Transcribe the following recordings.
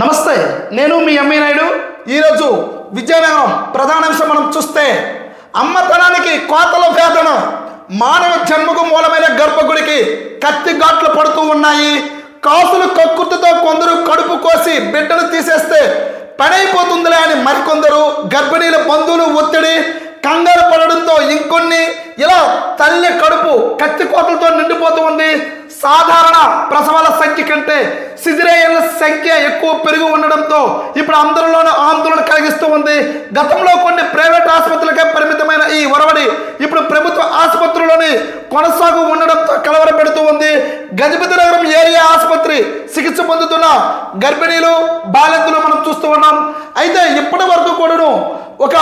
నమస్తే నేను మీ అమ్మీ నాయుడు. ఈరోజు విజయనగరం ప్రధానాంశం మనం చూస్తే అమ్మతనానికి కోతల వేదన మానవ జన్మకు మూలమైన గర్భగుడికి కత్తి ఘాట్లు పడుతూ ఉన్నాయి. కాసులు కక్కుర్తితో కొందరు కడుపు కోసి బిడ్డను తీసేస్తే పడైపోతుందిలే అని మరికొందరు గర్భిణీల బంధువులు ఒత్తిడి కంగారు పడడంతో ఇంకొన్ని ఇలా తల్లి కడుపు కత్తి కోతలతో నిండిపోతూ ఉంది. సాధారణ ప్రసవాల సంఖ్య కంటే సిజిరేయన్ల సంఖ్య ఎక్కువ పెరుగు ఉండడంతో ఇప్పుడు అందరిలోనూ ఆందోళన కలిగిస్తూ ఉంది. గతంలో కొన్ని ప్రైవేట్ ఆసుపత్రులకే పరిమితమైన ఈ ఒరవడి ఇప్పుడు ప్రభుత్వ ఆసుపత్రుల్లోని కొనసాగు ఉండడంతో కలవర పెడుతూ ఉంది. గజపతి నగరం ఏరియా ఆసుపత్రి చికిత్స పొందుతున్న గర్భిణీలు బాలింతలు మనం చూస్తూ ఉన్నాం. అయితే ఇప్పటి వరకు కూడాను ఒక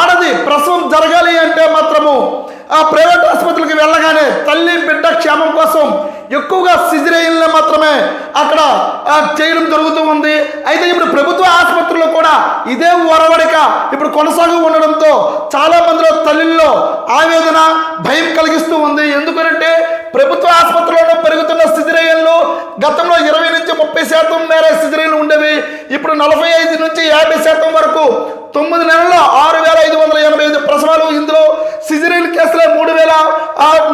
ఆడది ప్రసవం జరగాలి అంటే మాత్రము ఆ ప్రైవేట్ ఆసుపత్రికి వెళ్ళగానే తల్లి బిడ్డ క్షేమం కోసం ఎక్కువగా సిజిరేయన్లు మాత్రమే అక్కడ చేయడం జరుగుతూ ఉంది. అయితే ఇప్పుడు ప్రభుత్వ ఆసుపత్రుల్లో కూడా ఇదే ఒరవడిక ఇప్పుడు కొనసాగు ఉండడంతో చాలా మందిలో తల్లిల్లో ఆవేదన భయం కలిగిస్తూ ఉంది. ఎందుకంటే ప్రభుత్వ ఆసుపత్రుల్లో పెరుగుతున్న సిజిరేయన్లు గతంలో ఇరవై నుంచి ముప్పై శాతం మేర సిజిరేయన్లు ఉండేవి. ఇప్పుడు నలభై ఐదు నుంచి యాభై శాతం వరకు తొమ్మిది నెలల్లో ఆరు వేల ఐదు వందల ఎనభై ఐదు ప్రసవాలు ఇందులో సిజరీల్ కేసులే మూడు వేల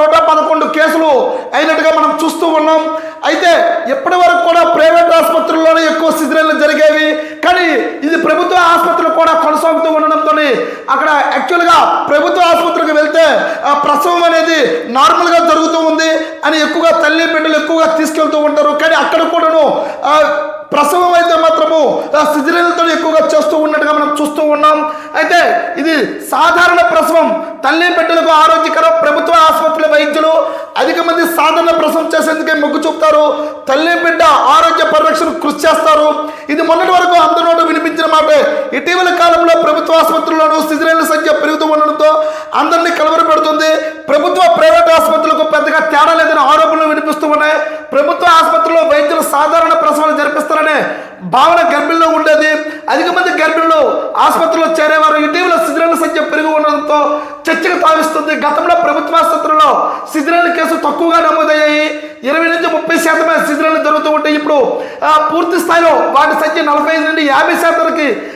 నూట పదకొండు కేసులు అయినట్టుగా మనం చూస్తూ ఉన్నాం. అయితే ఇప్పటి వరకు కూడా ప్రైవేట్ ఆసుపత్రుల్లోనే ఎక్కువ సిజరీలు జరిగేవి? కానీ ఇది ప్రభుత్వ ఆసుపత్రులు కూడా కొనసాగుతూ ఉండడంతో అక్కడ యాక్చువల్గా ప్రభుత్వ ఆసుపత్రికి వెళ్తే ఆ ప్రసవం అనేది నార్మల్గా జరుగుతూ ఉంది అని ఎక్కువగా తల్లి బిడ్డలు ఎక్కువగా తీసుకెళ్తూ ఉంటారు. కానీ అక్కడ కూడాను ప్రసవం అయితే మాత్రము సిజరీలతో ఎక్కువగా చేస్తూ ఉన్నట్టుగా చూస్తూ ఉన్నాం. అయితే ఇది సాధారణ ప్రసవం. తల్లి బిడ్డలకు ఆరోగ్యకరం ప్రభుత్వ ఆసుపత్రుల వైద్యులు అధిక మంది సాధారణ ప్రసవం చేసేందుకే మొగ్గు చూపుతారు. తల్లి బిడ్డ ఆరోగ్య పరిరక్షణ కృషి చేస్తారు. ఇది మొన్నటి వరకు అందరిలో వినిపించిన మాటే. ఇటీవల కాలంలో ప్రభుత్వ ఆసుపత్రుల్లోనూ సిజరీల సంఖ్య పెరుగుతూ ఉండడంతో అందరినీ కలవరపెడుతుంది ప్రభుత్వ ప్రైవేట్ ఆసుపత్రులకు పెద్దగా తేడా లేదని ఆరోపణలు వినిపిస్తూ ఉన్నాయి. ప్రభుత్వ ఆసుపత్రిలో వైద్యులు సాధారణ ప్రసవాలు జరిపిస్తారనే భావన గర్భిణిలో ఉండేది. అధిక మంది గర్భిణులు ఆసుపత్రిలో చేరేవారు. ఇటీవల సిజరన్ల సంఖ్య పెరిగి ఉండడంతో చర్చకు తావిస్తుంది. గతంలో ప్రభుత్వ ఆసుపత్రిలో సిజరన్ల కేసులు తక్కువగా నమోదయ్యాయి. ఇరవై నుంచి ముప్పై శాతమే సిజరన్లు జరుగుతూ ఉంటాయి ఇప్పుడు పూర్తి స్థాయిలో వాటి సంఖ్య నలభై ఐదు నుండి యాభై శాతం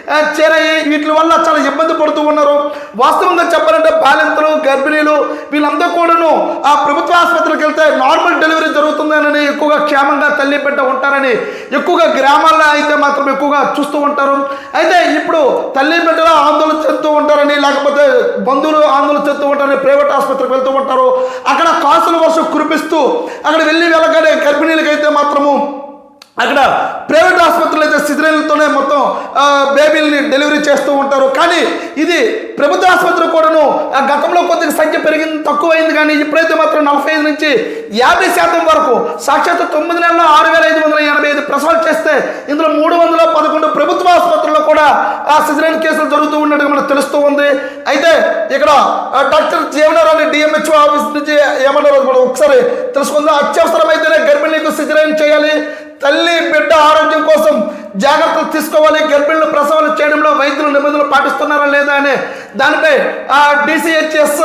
ఆ, చేరాయి వీటి వల్ల చాలా ఇబ్బంది పడుతూ ఉన్నారు. వాస్తవంగా చెప్పాలంటే బాలింతలు గర్భిణీలు వీళ్ళందరూ కూడాను ఆ ప్రభుత్వ ఆసుపత్రికి వెళ్తే నార్మల్ డెలివరీ జరుగుతుందని ఎక్కువగా క్షేమంగా తల్లి బిడ్డ ఉంటారని ఎక్కువగా గ్రామాల్లో అయితే మాత్రం ఎక్కువగా చూస్తూ ఉంటారు. అయితే ఇప్పుడు తల్లి బిడ్డలు ఆందోళన చెందుతూ ఉంటారని లేకపోతే బంధువులు ఆందోళన చెందుతూ ఉంటారని ప్రైవేట్ ఆసుపత్రికి వెళ్తూ ఉంటారు. అక్కడ కాసుల వర్షం కురిపిస్తూ అక్కడ వెళ్ళి వెళ్ళగానే గర్భిణీలకైతే మాత్రము అక్కడ ప్రైవేట్ ఆసుపత్రులు అయితే సిజరీన్లతోనే మొత్తం బేబీల్ని డెలివరీ చేస్తూ ఉంటారు. కానీ ఇది ప్రభుత్వ ఆసుపత్రి కూడాను ఆ, గతంలో కొద్దిగా సంఖ్య పెరిగింది తక్కువైంది. కానీ ఇప్పుడైతే మాత్రం నలభై ఐదు నుంచి యాభై శాతం వరకు సాక్షాత్ తొమ్మిది నెలల్లో ఆరు వేల ఐదు వందల ఎనభై ఐదు ప్రసవాలు చేస్తే ఇందులో మూడు వందల పదకొండు ప్రభుత్వ ఆసుపత్రుల్లో కూడా ఆ సిజరైన్ కేసులు జరుగుతూ ఉన్నట్టుగా మనకు తెలుస్తూ ఉంది. అయితే ఇక్కడ డాక్టర్ జీవనరావు డిఎంహెచ్ఓ ఆఫీస్ నుంచి ఏమన్నారో ఒకసారి తెలుసుకుందాం. అత్యవసరమైతేనే గర్భిణీలకు సిజరైన్ చేయాలి. తల్లి బిడ్డ ఆరోగ్యం కోసం జాగ్రత్తలు తీసుకోవాలి గర్భిణులు ప్రసవాలు చేయడంలో వైద్యులు నిబంధనలు పాటిస్తున్నారా లేదా అనే దానిపై డిసిహెచ్ఎస్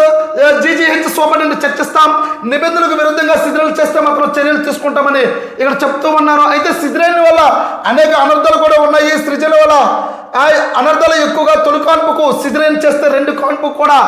జీజీహెచ్ సూపరింటెండెంట్ చర్చిస్తాం. నిబంధనలకు విరుద్ధంగా శిథిరాలు చేస్తే మాత్రం చర్యలు తీసుకుంటామని ఇక్కడ చెప్తూ ఉన్నారు. అయితే శిథిరాల వల్ల అనేక అనర్థాలు కూడా ఉన్నాయి. సృజల వల్ల ఆ అనర్థాలు ఎక్కువగా తొలి కాన్పుకు సిజరేన్ చేస్తే రెండు కాన్పు కూడా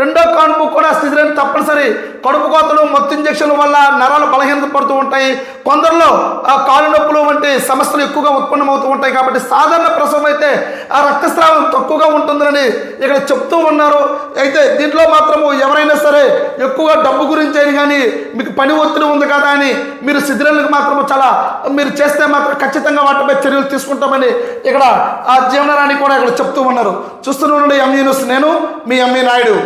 రెండో కాన్పు కూడా సిజరేన్ తప్పనిసరి కడుపు కోతలు మత్తు ఇంజక్షన్ల వల్ల నరాలు బలహీనత పడుతూ ఉంటాయి. కొందరిలో ఆ కాలు నొప్పులు వంటి సమస్యలు ఎక్కువగా ఉత్పన్నమవుతూ ఉంటాయి కాబట్టి సాధారణ ప్రసవం అయితే ఆ రక్తస్రావం తక్కువగా ఉంటుందని ఇక్కడ చెప్తూ ఉన్నారు. అయితే దీంట్లో మాత్రము ఎవరైనా సరే ఎక్కువగా డబ్బు గురించి అయినా కానీ మీకు పని ఒత్తిడి ఉంది కదా అని మీరు శిథిరాలకు మాత్రము చాలా మీరు చేస్తే మాత్రం ఖచ్చితంగా వాటిపై చర్యలు తీసుకుంటామని ఇక్కడ ఆ జీవనరాణి కూడా ఇక్కడ చెప్తూ ఉన్నారు. చూస్తూనే ఉండండి ఎంఈ న్యూస్ నేను మీ ఎంఈ నాయుడు.